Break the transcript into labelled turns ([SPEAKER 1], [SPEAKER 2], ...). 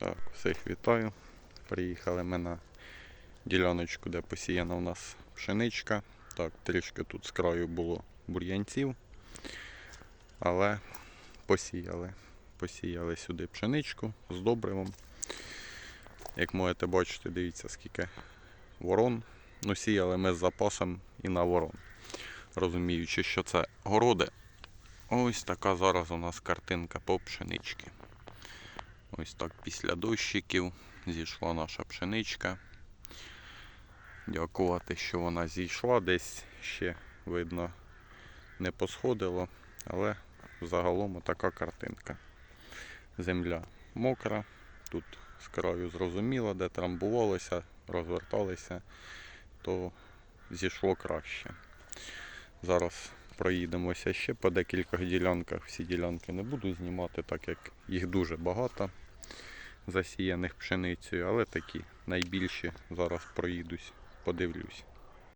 [SPEAKER 1] Так, всіх вітаю. Приїхали ми на діляночку, де посіяна у нас пшеничка. Так, трішки тут з краю було бур'янців, але посіяли. Посіяли сюди пшеничку з добривом. Як можете бачити, дивіться, скільки ворон. Ну, сіяли ми з запасом і на ворон. Розуміючи, що це городи. Ось така зараз у нас картинка по пшенички. Ось так після дощиків зійшла наша пшеничка. Дякувати, що вона зійшла. Десь ще видно не посходило, але загалом така картинка. Земля мокра, тут з краю зрозуміло, де трамбувалося, розверталися, то зійшло краще. Зараз проїдемося ще по декількох ділянках. Всі ділянки не буду знімати, так як їх дуже багато засіяних пшеницею, але такі найбільші зараз проїдусь, подивлюсь.